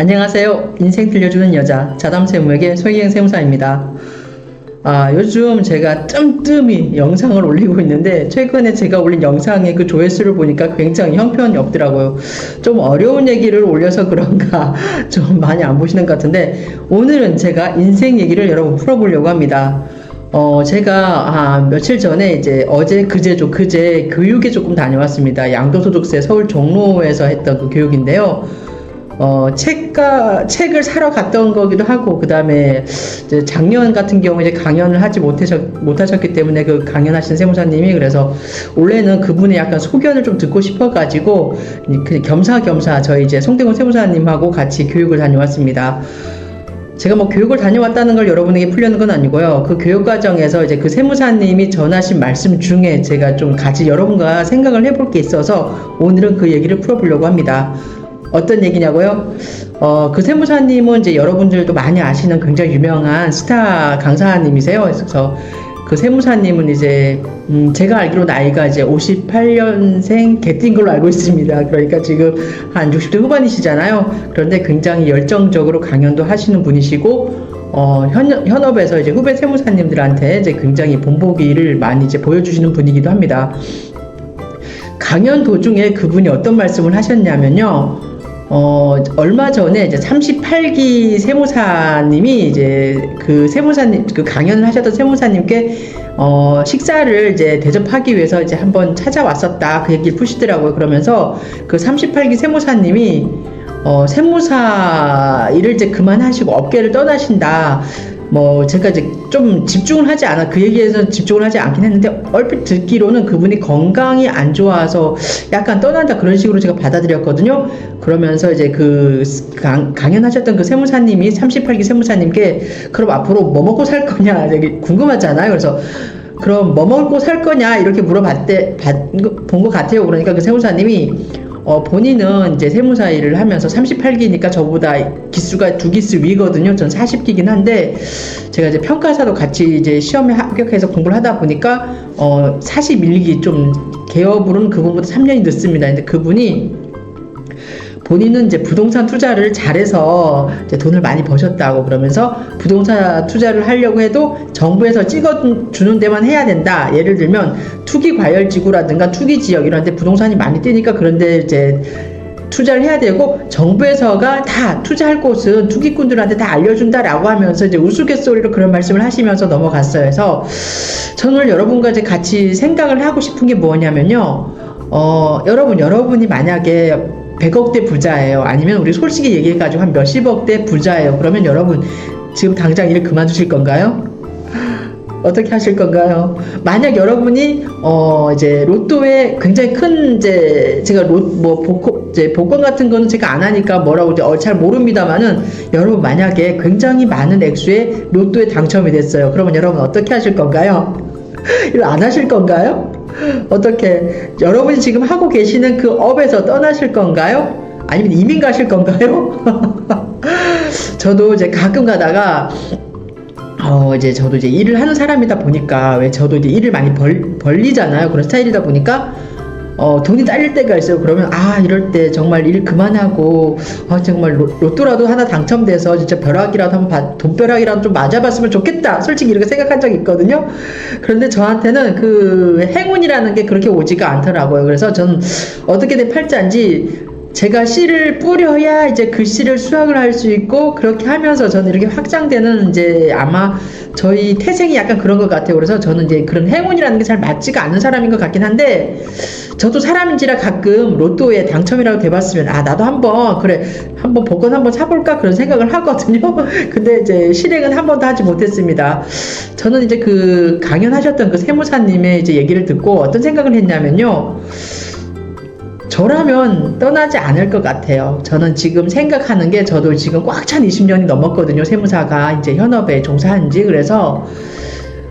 안녕하세요. 인생 들려주는 여자 자담세무에게 소희행 세무사입니다. 아, 요즘 제가 뜸뜸이 영상을 올리고 있는데 최근에 제가 올린 영상의 그 조회수를 보니까 굉장히 형편이 없더라고요. 좀 어려운 얘기를 올려서 그런가 좀 많이 안 보시는 것 같은데 오늘은 제가 인생 얘기를 여러분 풀어보려고 합니다. 어, 제가 아, 며칠 전에 이제 어제 그제죠 그제 교육에 조금 다녀왔습니다. 양도소득세 서울 종로에서 했던 그 교육인데요. 어, 책가, 책을 사러 갔던 거기도 하고, 그 다음에, 작년 같은 경우에 이제 강연을 하지 못하셨, 못하셨기 때문에 그 강연하신 세무사님이 그래서 원래는 그분의 약간 소견을 좀 듣고 싶어가지고, 그 겸사겸사 저희 이제 송대곤 세무사님하고 같이 교육을 다녀왔습니다. 제가 뭐 교육을 다녀왔다는 걸 여러분에게 풀려는 건 아니고요. 그 교육 과정에서 이제 그 세무사님이 전하신 말씀 중에 제가 좀 같이 여러분과 생각을 해볼 게 있어서 오늘은 그 얘기를 풀어보려고 합니다. 어떤 얘기냐고요? 어, 그 세무사님은 이제 여러분들도 많이 아시는 굉장히 유명한 스타 강사님이세요. 그래서 그 세무사님은 이제, 음, 제가 알기로 나이가 이제 58년생 개띠인 걸로 알고 있습니다. 그러니까 지금 한 60대 후반이시잖아요. 그런데 굉장히 열정적으로 강연도 하시는 분이시고, 어, 현, 현업에서 이제 후배 세무사님들한테 이제 굉장히 본보기를 많이 이제 보여주시는 분이기도 합니다. 강연 도중에 그분이 어떤 말씀을 하셨냐면요. 어, 얼마 전에 이제 38기 세무사님이 이제 그 세무사님, 그 강연을 하셨던 세무사님께 어, 식사를 이제 대접하기 위해서 이제 한번 찾아왔었다. 그 얘기를 푸시더라고요. 그러면서 그 38기 세무사님이 어, 세무사 일을 이제 그만하시고 업계를 떠나신다. 뭐 제가 이제 좀 집중을 하지 않아 그 얘기에서 집중을 하지 않긴 했는데 얼핏 듣기로는 그분이 건강이 안 좋아서 약간 떠난다 그런 식으로 제가 받아들였거든요. 그러면서 이제 그 강, 강연하셨던 그 세무사님이 38기 세무사님께 그럼 앞으로 뭐 먹고 살 거냐 되게 궁금하잖아요. 그래서 그럼 뭐 먹고 살 거냐 이렇게 물어봤대 본것 같아요. 그러니까 그 세무사님이 어, 본인은 이제 세무사 일을 하면서 38기니까 저보다 기수가 두 기수 위거든요. 전 40기긴 한데, 제가 이제 평가사도 같이 이제 시험에 합격해서 공부를 하다 보니까, 어, 41기 좀 개업으로는 그분보다 3년이 늦습니다. 근데 그분이 본인은 이제 부동산 투자를 잘해서 이제 돈을 많이 버셨다고 그러면서 부동산 투자를 하려고 해도 정부에서 찍어주는 데만 해야 된다. 예를 들면 투기 과열 지구라든가 투기 지역 이런 데 부동산이 많이 뛰니까 그런데 이제 투자를 해야 되고 정부에서가 다 투자할 곳은 투기꾼들한테 다 알려준다라고 하면서 이제 우스갯소리로 그런 말씀을 하시면서 넘어갔어요. 그래서 저는 여러분과 이제 같이 생각을 하고 싶은 게 뭐냐면요. 어, 여러분, 여러분이 만약에 100억대 부자예요. 아니면 우리 솔직히 얘기해가지고 한 몇십억대 부자예요. 그러면 여러분 지금 당장 일 그만두실 건가요? 어떻게 하실 건가요? 만약 여러분이 어 이제 로또에 굉장히 큰 이제 제가 로뭐 복권 이제 복권 같은 거는 제가 안 하니까 뭐라고 이제 어, 잘 모릅니다만은 여러분 만약에 굉장히 많은 액수의 로또에 당첨이 됐어요. 그러면 여러분 어떻게 하실 건가요? 이거 안 하실 건가요? 어떻게 여러분이 지금 하고 계시는 그 업에서 떠나실 건가요? 아니면 이민 가실 건가요? 저도 이제 가끔 가다가 어 이제 저도 이제 일을 하는 사람이다 보니까 왜 저도 이제 일을 많이 벌, 벌리잖아요 그런 스타일이다 보니까 어 돈이 딸릴 때가 있어요. 그러면 아 이럴 때 정말 일 그만하고 아 정말 로, 로또라도 하나 당첨돼서 진짜 벼락이라도 한번 봐- 돈벼락이라도 좀 맞아봤으면 좋겠다. 솔직히 이렇게 생각한 적이 있거든요. 그런데 저한테는 그 행운이라는 게 그렇게 오지가 않더라고요. 그래서 저는 어떻게 된 팔자인지 제가 씨를 뿌려야 이제 그 씨를 수확을 할 수 있고 그렇게 하면서 저는 이렇게 확장되는 이제 아마 저희 태생이 약간 그런 것 같아요. 그래서 저는 이제 그런 행운이라는 게 잘 맞지가 않는 사람인 것 같긴 한데 저도 사람인지라 가끔 로또에 당첨이라고 돼봤으면 아 나도 한번 그래 한번 복권 한번 사볼까 그런 생각을 하거든요. 근데 이제 실행은 한 번도 하지 못했습니다. 저는 이제 그 강연하셨던 그 세무사님의 이제 얘기를 듣고 어떤 생각을 했냐면요. 저라면 떠나지 않을 것 같아요. 저는 지금 생각하는 게 저도 지금 꽉 찬 20년이 넘었거든요. 세무사가 이제 현업에 종사한 지. 그래서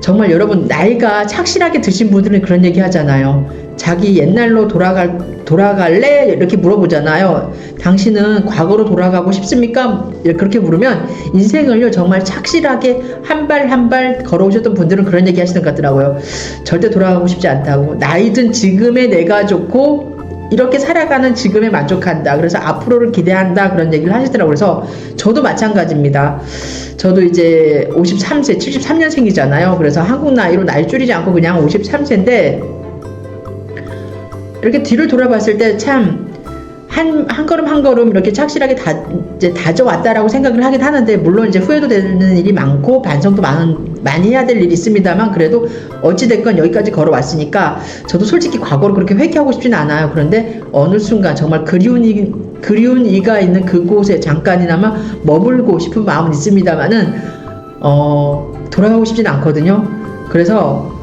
정말 여러분 나이가 착실하게 드신 분들은 그런 얘기 하잖아요. 자기 옛날로 돌아갈 돌아갈래 이렇게 물어보잖아요. 당신은 과거로 돌아가고 싶습니까? 그렇게 물으면 인생을요 정말 착실하게 한 발 한 발 걸어오셨던 분들은 그런 얘기 하시는 것 같더라고요. 절대 돌아가고 싶지 않다고. 나이든 지금의 내가 좋고 이렇게 살아가는 지금에 만족한다. 그래서 앞으로를 기대한다. 그런 얘기를 하시더라고요. 그래서 저도 마찬가지입니다. 저도 이제 53세, 73년생이잖아요. 그래서 한국 나이로 나이 줄이지 않고 그냥 53세인데 이렇게 뒤를 돌아봤을 때참 한, 한 걸음 한 걸음 이렇게 착실하게 다, 이제 다져왔다라고 생각을 하긴 하는데, 물론 이제 후회도 되는 일이 많고, 반성도 많은, 많이 해야 될 일이 있습니다만, 그래도 어찌됐건 여기까지 걸어왔으니까, 저도 솔직히 과거를 그렇게 회귀하고 싶진 않아요. 그런데 어느 순간 정말 그리운 이, 그리운 이가 있는 그곳에 잠깐이나마 머물고 싶은 마음은 있습니다만은, 어, 돌아가고 싶진 않거든요. 그래서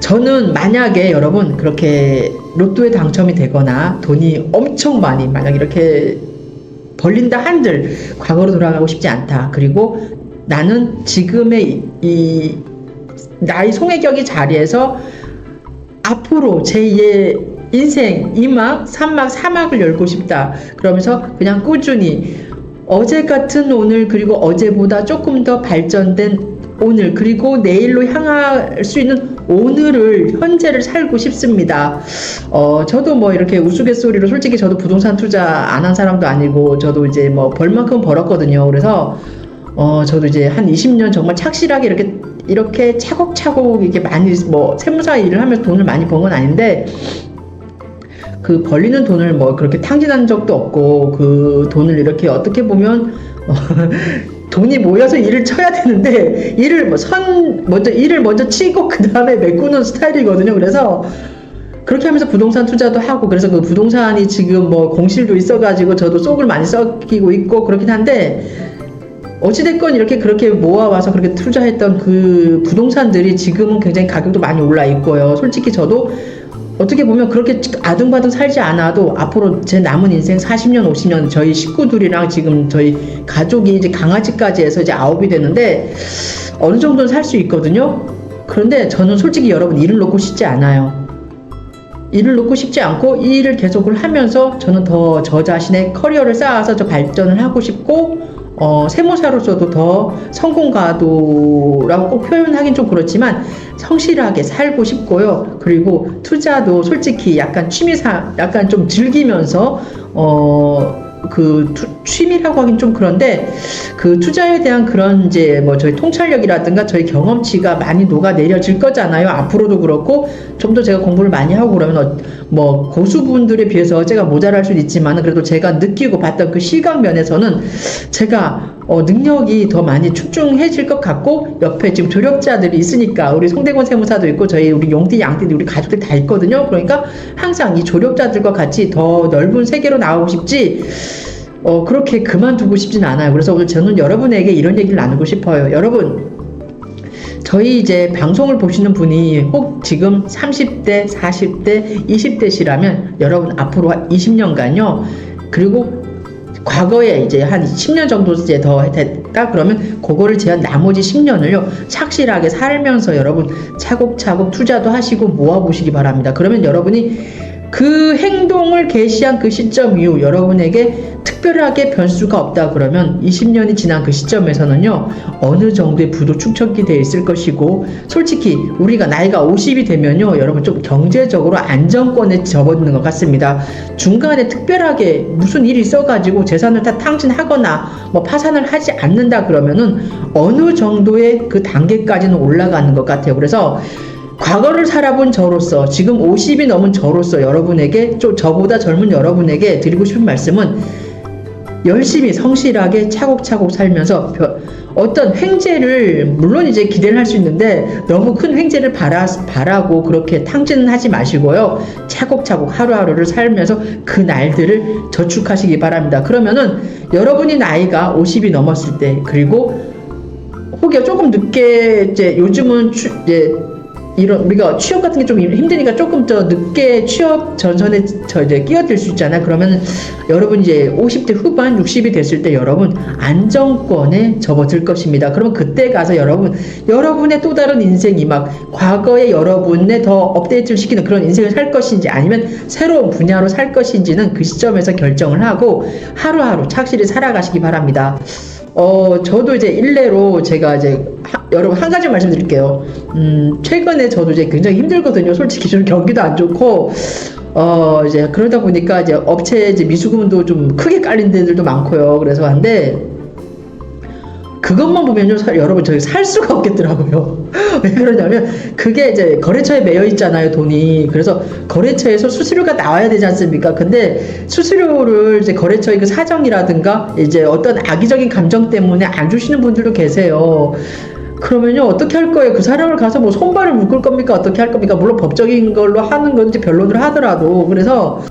저는 만약에 여러분 그렇게 로또에 당첨이 되거나 돈이 엄청 많이 만약 이렇게 벌린다 한들 과거로 돌아가고 싶지 않다. 그리고 나는 지금의 이, 이 나의 송혜경이 자리에서 앞으로 제2의 인생 2막, 3막, 4막을 열고 싶다. 그러면서 그냥 꾸준히 어제 같은 오늘 그리고 어제보다 조금 더 발전된 오늘 그리고 내일로 향할 수 있는 오늘을 현재를 살고 싶습니다. 어 저도 뭐 이렇게 우스갯소리로 솔직히 저도 부동산 투자 안 한 사람도 아니고 저도 이제 뭐 벌만큼 벌었거든요. 그래서 어 저도 이제 한 20년 정말 착실하게 이렇게 이렇게 차곡차곡 이렇게 많이 뭐 세무사 일을 하면서 돈을 많이 번 건 아닌데 그 벌리는 돈을 뭐 그렇게 탕진한 적도 없고 그 돈을 이렇게 어떻게 보면 어, 돈이 모여서 일을 쳐야 되는데 일을 뭐 선 먼저 일을 먼저 치고 그 다음에 메꾸는 스타일이거든요. 그래서 그렇게 하면서 부동산 투자도 하고 그래서 그 부동산이 지금 뭐 공실도 있어가지고 저도 속을 많이 썩이고 있고 그렇긴 한데 어찌됐건 이렇게 그렇게 모아와서 그렇게 투자했던 그 부동산들이 지금은 굉장히 가격도 많이 올라 있고요. 솔직히 저도 어떻게 보면 그렇게 아둥바둥 살지 않아도 앞으로 제 남은 인생 40년, 50년 저희 식구들이랑 지금 저희 가족이 이제 강아지까지 해서 이제 아홉이 되는데 어느 정도는 살 수 있거든요. 그런데 저는 솔직히 여러분 일을 놓고 싶지 않아요. 일을 놓고 싶지 않고 이 일을 계속을 하면서 저는 더 저 자신의 커리어를 쌓아서 저 발전을 하고 싶고 어, 세무사로서도 더 성공가도라고 꼭 표현하긴 좀 그렇지만 성실하게 살고 싶고요. 그리고 투자도 솔직히 약간 취미사, 약간 좀 즐기면서 어, 그 투, 취미라고 하긴 좀 그런데 그 투자에 대한 그런 이제 뭐 저희 통찰력이라든가 저희 경험치가 많이 녹아 내려질 거잖아요. 앞으로도 그렇고 좀 더 제가 공부를 많이 하고 그러면 어, 뭐 고수분들에 비해서 제가 모자랄 수는 있지만 그래도 제가 느끼고 봤던 그 시각 면에서는 제가 어, 능력이 더 많이 출중해질 것 같고 옆에 지금 조력자들이 있으니까 우리 송대권 세무사도 있고 저희 우리 용띠 양띠 우리 가족들 다 있거든요. 그러니까 항상 이 조력자들과 같이 더 넓은 세계로 나가고 싶지 어, 그렇게 그만두고 싶진 않아요. 그래서 오늘 저는 여러분에게 이런 얘기를 나누고 싶어요. 여러분, 저희 이제 방송을 보시는 분이 혹 지금 30대, 40대, 20대시라면 여러분 앞으로 20년간요. 그리고 과거에 이제 한 10년 정도 이제 더 됐다 그러면 그거를 제한 나머지 10년을요 착실하게 살면서 여러분 차곡차곡 투자도 하시고 모아 보시기 바랍니다. 그러면 여러분이 그 행동을 개시한 그 시점 이후 여러분에게 특별하게 변수가 없다 그러면 20년이 지난 그 시점에서는요 어느 정도의 부도 축적이 돼 있을 것이고 솔직히 우리가 나이가 50이 되면요 여러분 좀 경제적으로 안정권에 접어드는 것 같습니다. 중간에 특별하게 무슨 일이 있어가지고 재산을 다 탕진하거나 뭐 파산을 하지 않는다 그러면은 어느 정도의 그 단계까지는 올라가는 것 같아요. 그래서 과거를 살아본 저로서 지금 50이 넘은 저로서 여러분에게 좀 저보다 젊은 여러분에게 드리고 싶은 말씀은 열심히 성실하게 차곡차곡 살면서 벼- 어떤 횡재를 물론 이제 기대를 할 수 있는데 너무 큰 횡재를 바라, 바라고 그렇게 탕진은 하지 마시고요. 차곡차곡 하루하루를 살면서 그 날들을 저축하시기 바랍니다. 그러면은 여러분이 나이가 50이 넘었을 때 그리고 혹여 조금 늦게 이제 요즘은 취, 이제 이런 우리가 취업 같은 게 좀 힘드니까 조금 더 늦게 취업 전선에 저 이제 끼어들 수 있잖아요. 그러면 여러분 이제 50대 후반 60이 됐을 때 여러분 안정권에 접어들 것입니다. 그러면 그때 가서 여러분 여러분의 또 다른 인생이 막 과거의 여러분의 더 업데이트를 시키는 그런 인생을 살 것인지 아니면 새로운 분야로 살 것인지는 그 시점에서 결정을 하고 하루하루 착실히 살아가시기 바랍니다. 어, 저도 이제 일례로 제가 이제 하- 여러분 한 가지 말씀드릴게요. 음, 최근에 저도 이제 굉장히 힘들거든요. 솔직히 좀 경기도 안 좋고 어 이제 그러다 보니까 이제 업체 이제 미수금도 좀 크게 깔린 데들도 많고요. 그래서 한데 그것만 보면요, 사- 여러분 저희 살 수가 없겠더라고요. 왜 그러냐면 그게 이제 거래처에 매여 있잖아요, 돈이. 그래서 거래처에서 수수료가 나와야 되지 않습니까? 근데 수수료를 이제 거래처의 그 사정이라든가 이제 어떤 악의적인 감정 때문에 안 주시는 분들도 계세요. 그러면요 어떻게 할 거예요? 그 사람을 가서 뭐 손발을 묶을 겁니까? 어떻게 할 겁니까? 물론 법적인 걸로 하는 건 이제 변론을 하더라도 그래서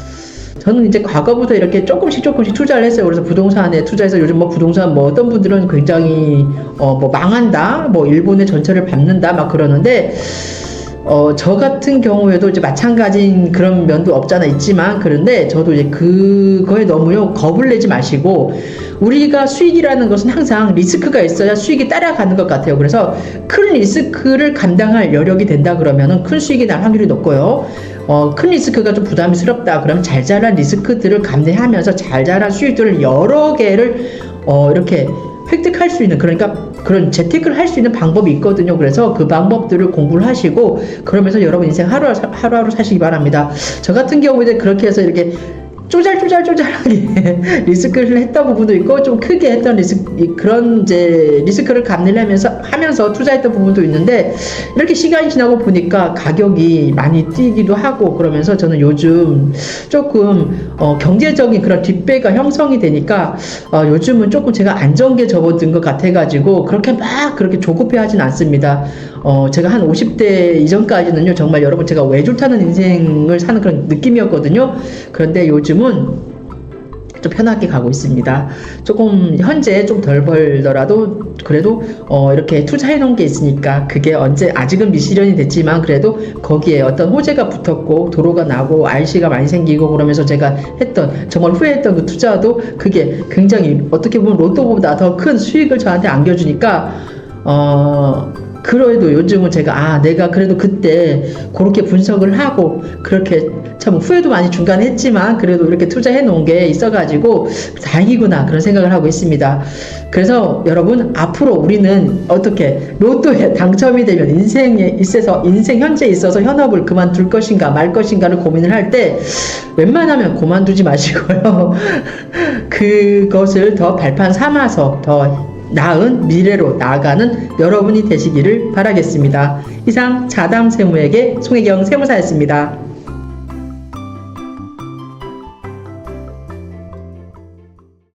저는 이제 과거부터 이렇게 조금씩 조금씩 투자를 했어요. 그래서 부동산에 투자해서 요즘 뭐 부동산 뭐 어떤 분들은 굉장히 어 뭐 망한다, 뭐 일본의 전철을 밟는다 막 그러는데 어 저 같은 경우에도 이제 마찬가지인 그런 면도 없잖아 있지만 그런데 저도 이제 그거에 너무요 겁을 내지 마시고 우리가 수익이라는 것은 항상 리스크가 있어야 수익이 따라가는 것 같아요. 그래서 큰 리스크를 감당할 여력이 된다 그러면은 큰 수익이 날 확률이 높고요. 어, 큰 리스크가 좀 부담스럽다. 그러면 잘 자란 리스크들을 감내하면서 잘 자란 수익들을 여러 개를 어, 이렇게 획득할 수 있는 그러니까 그런 재테크를 할 수 있는 방법이 있거든요. 그래서 그 방법들을 공부를 하시고 그러면서 여러분 인생 하루하루, 사- 하루하루 사시기 바랍니다. 저 같은 경우에는 그렇게 해서 이렇게 쪼잘쪼잘쪼잘하게 리스크를 했던 부분도 있고 좀 크게 했던 리스크 이- 그런 이제 리스크를 감내려면서 하면서 투자했던 부분도 있는데 이렇게 시간이 지나고 보니까 가격이 많이 뛰기도 하고 그러면서 저는 요즘 조금 어, 경제적인 그런 뒷배가 형성이 되니까 어, 요즘은 조금 제가 안정기에 접어든 것 같아가지고 그렇게 막 그렇게 조급해하진 않습니다. 어, 제가 한 50대 이전까지는요 정말 여러분 제가 외줄 타는 인생을 사는 그런 느낌이었거든요. 그런데 요즘 은 좀 편하게 가고 있습니다. 조금 현재 좀 덜 벌더라도 그래도 어 이렇게 투자해 놓은 게 있으니까 그게 언제 아직은 미실현이 됐지만 그래도 거기에 어떤 호재가 붙었고 도로가 나고 RC가 많이 생기고 그러면서 제가 했던 정말 후회했던 그 투자도 그게 굉장히 어떻게 보면 로또보다 더 큰 수익을 저한테 안겨주니까 어 그래도 요즘은 제가 아 내가 그래도 그때 그렇게 분석을 하고 그렇게 참 후회도 많이 중간에 했지만 그래도 이렇게 투자해 놓은 게 있어가지고 다행이구나 그런 생각을 하고 있습니다. 그래서 여러분 앞으로 우리는 어떻게 로또에 당첨이 되면 인생에 있어서 인생 현재에 있어서 현업을 그만둘 것인가 말 것인가를 고민을 할 때 웬만하면 그만두지 마시고요. 그것을 더 발판 삼아서 더 나은 미래로 나아가는 여러분이 되시기를 바라겠습니다. 이상 자담 세무에게 송혜경 세무사였습니다.